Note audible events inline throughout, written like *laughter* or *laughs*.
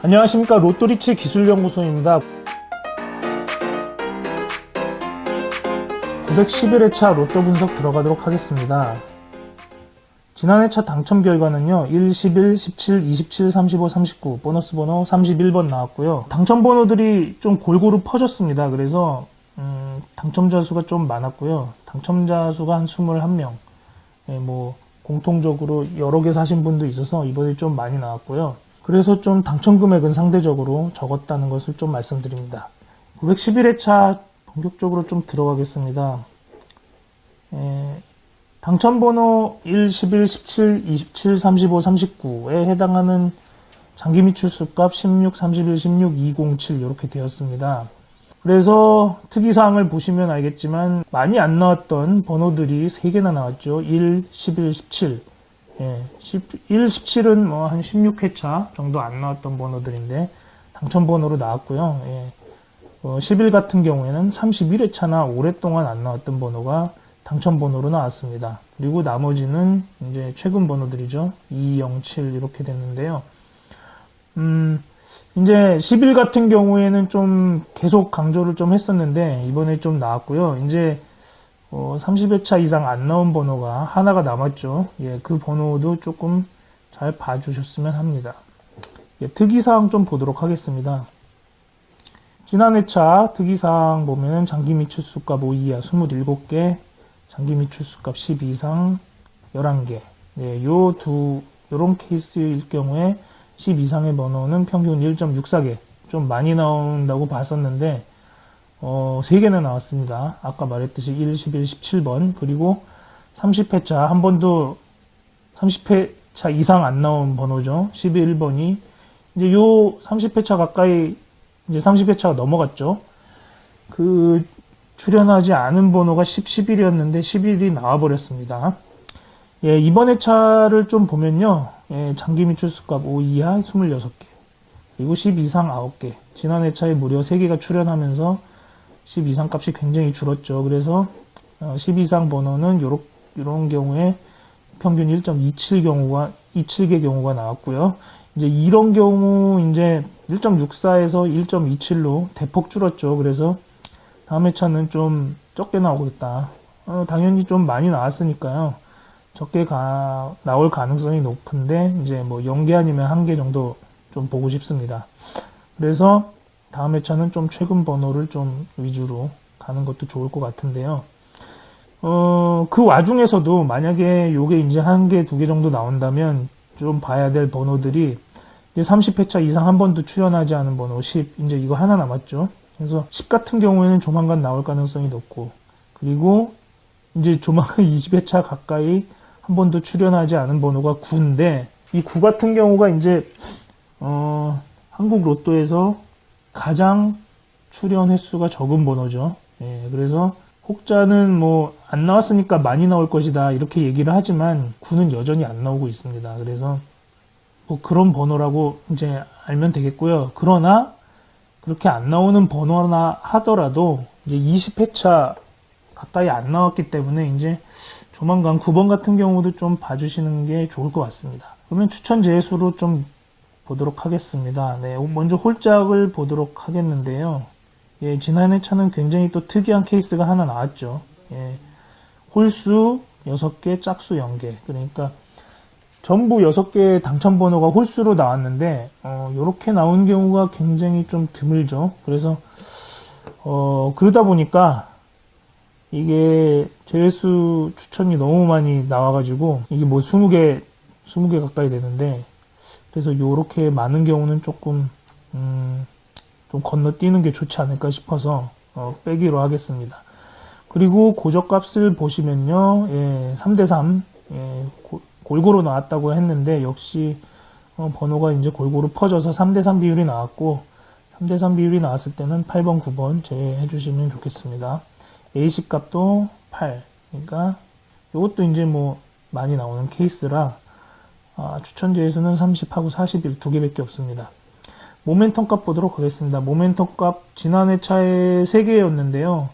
안녕하십니까 로또리치 기술연구소입니다. 911회차 로또 분석 들어가도록 하겠습니다. 지난 회차 당첨 결과는요, 1, 11, 17, 27, 35, 39, 보너스 번호 31번 나왔고요. 당첨 번호들이 좀 골고루 퍼졌습니다. 그래서, 음, 당첨자 수가 좀 많았고요. 당첨자 수가 한 21명. 예, 뭐, 공통적으로 여러 개 사신 분도 있어서 이번에 좀 많이 나왔고요. 그래서 좀 당첨 금액은 상대적으로 적었다는 것을 좀 말씀드립니다. 911회차 본격적으로 좀 들어가겠습니다. 예, 당첨번호 1, 11, 17, 27, 35, 39에 해당하는 장기 미출수값 16, 31, 16, 207 이렇게 되었습니다. 그래서 특이사항을 보시면 알겠지만 많이 안 나왔던 번호들이 3개나 나왔죠. 1, 11, 17. 예, 1, 17은 뭐 한 16회차 정도 안 나왔던 번호들인데 당첨 번호로 나왔고요. 예. 어, 11 같은 경우에는 31회차나 오랫동안 안 나왔던 번호가 당첨 번호로 나왔습니다. 그리고 나머지는 이제 최근 번호들이죠. 2, 0, 7 이렇게 됐는데요. 음, 이제 10일 같은 경우에는 좀 계속 강조를 좀 했었는데 이번에 좀 나왔고요. 이제 어, 30회차 이상 안 나온 번호가 하나가 남았죠. 예, 그 번호도 조금 잘 봐주셨으면 합니다. 예, 특이사항 좀 보도록 하겠습니다. 지난 회차 특이사항 보면은 장기 미출수값 5 이하 27개, 장기 미출수값 10 이상 11개. 네, 요 두, 요런 케이스일 경우에 10 이상의 번호는 평균 1.64개. 좀 많이 나온다고 봤었는데, 어, 3개나 나왔습니다. 아까 말했듯이 1, 11, 17번. 그리고 30회차, 한 번도 30회차 이상 안 나온 번호죠. 11번이. 이제 요 30회차 가까이, 이제 30회차가 넘어갔죠. 그, 출연하지 않은 번호가 10, 11이었는데 11이 나와버렸습니다. 예, 이번 회차를 좀 보면요. 예, 장기 미출수값 5 이하 26개. 그리고 10 이상 9개. 지난 회차에 무려 3개가 출연하면서 10 이상 값이 굉장히 줄었죠. 그래서 10 이상 번호는 요런 경우에 평균 1.27 경우가 27개 경우가 나왔고요. 이제 이런 경우 이제 1.64에서 1.27로 대폭 줄었죠. 그래서 다음 회차는 좀 적게 나오겠다. 어, 당연히 좀 많이 나왔으니까요. 적게 가, 나올 가능성이 높은데 이제 뭐 0개 아니면 1개 정도 좀 보고 싶습니다. 그래서 다음 회차는 좀 최근 번호를 좀 위주로 가는 것도 좋을 것 같은데요. 어, 그 와중에서도 만약에 요게 이제 한 개, 두 개 정도 나온다면 좀 봐야 될 번호들이 이제 30회차 이상 한 번도 출연하지 않은 번호 10, 이제 이거 하나 남았죠. 그래서 10 같은 경우에는 조만간 나올 가능성이 높고, 그리고 이제 조만간 *laughs* 20회차 가까이 한 번도 출연하지 않은 번호가 9인데, 이 9 같은 경우가 이제, 어, 한국 로또에서 가장 출연 횟수가 적은 번호죠. 예, 그래서 혹자는 뭐 안 나왔으니까 많이 나올 것이다 이렇게 얘기를 하지만 9는 여전히 안 나오고 있습니다. 그래서 뭐 그런 번호라고 이제 알면 되겠고요. 그러나 그렇게 안 나오는 번호나 하더라도 이제 20회차 가까이 안 나왔기 때문에 이제 조만간 9번 같은 경우도 좀 봐주시는 게 좋을 것 같습니다. 그러면 추천 제수로 좀 보도록 하겠습니다. 네, 먼저 홀짝을 보도록 하겠는데요. 예, 지난 회차는 굉장히 또 특이한 케이스가 하나 나왔죠. 예, 홀수 6개, 짝수 0개. 그러니까 전부 6개의 당첨 번호가 홀수로 나왔는데 어, 이렇게 나온 경우가 굉장히 좀 드물죠. 그래서 어, 그러다 보니까 이게 제외수 추천이 너무 많이 나와가지고 이게 뭐 20개, 20개 가까이 되는데 그래서 이렇게 많은 경우는 조금 음, 좀 건너뛰는 게 좋지 않을까 싶어서 어, 빼기로 하겠습니다. 그리고 고저값을 보시면요, 예, 3대3 예, 고, 골고루 나왔다고 했는데 역시 어, 번호가 이제 골고루 퍼져서 3대3 비율이 나왔고 3대3 비율이 나왔을 때는 8번, 9번 제외해 주시면 좋겠습니다. A식 값도 8. 그러니까 이것도 이제 뭐 많이 나오는 케이스라 아, 추천 제수는 30하고 41 두 개밖에 없습니다. 모멘텀 값 보도록 하겠습니다. 모멘텀 값 지난 회차에 3개였는데요.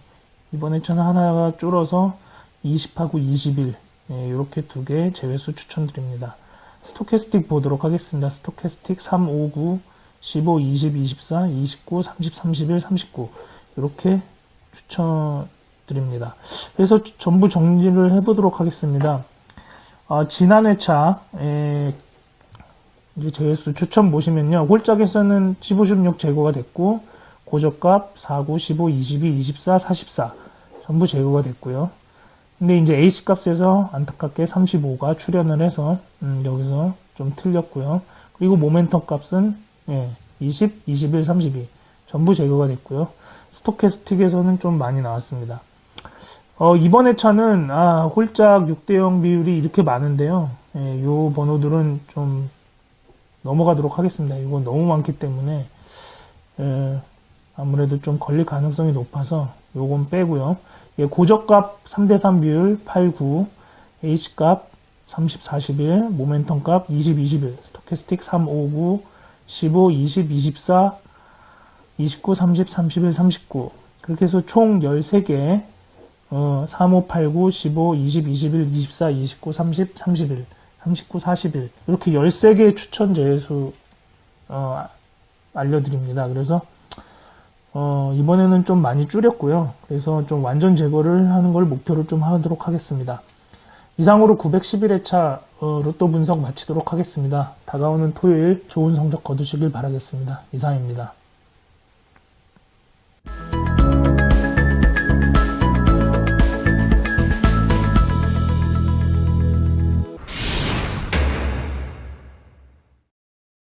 이번 회차는 하나가 줄어서 20하고 21 예, 이렇게 두 개 제외수 추천드립니다. 스토캐스틱 보도록 하겠습니다. 스토캐스틱 3, 5, 9, 15, 20, 24, 29, 30, 31, 39 이렇게 추천드립니다. 그래서 전부 정리를 해보도록 하겠습니다. 어, 지난 회차 에 이제 제수 추천 보시면요. 홀짝에서는 15, 16 제거가 됐고 고저값 49, 15, 22, 24, 44 전부 제거가 됐고요. 근데 이제 AC 값에서 안타깝게 35가 출현을 해서 음, 여기서 좀 틀렸고요. 그리고 모멘텀 값은 예, 20, 21, 32 전부 제거가 됐고요. 스토캐스틱에서는 좀 많이 나왔습니다. 어, 이번 회차는 아, 홀짝 6대0 비율이 이렇게 많은데요. 예, 요 번호들은 좀 넘어가도록 하겠습니다. 이건 너무 많기 때문에 예, 아무래도 좀 걸릴 가능성이 높아서 요건 빼고요. 예, 고저값 3대3 비율 8, 9, H값 30, 41, 모멘텀 값 20, 21, 스토캐스틱 3, 5, 9, 15, 20, 24, 29, 30, 31, 39 그렇게 해서 총 13개 어, 3, 5, 8, 9, 15, 20, 21, 24, 29, 30, 31, 39, 41 이렇게 13개의 추천 제수 어, 알려드립니다. 그래서 어, 이번에는 좀 많이 줄였고요. 그래서 좀 완전 제거를 하는 걸 목표로 좀 하도록 하겠습니다. 이상으로 911회차 어, 로또 분석 마치도록 하겠습니다. 다가오는 토요일 좋은 성적 거두시길 바라겠습니다. 이상입니다.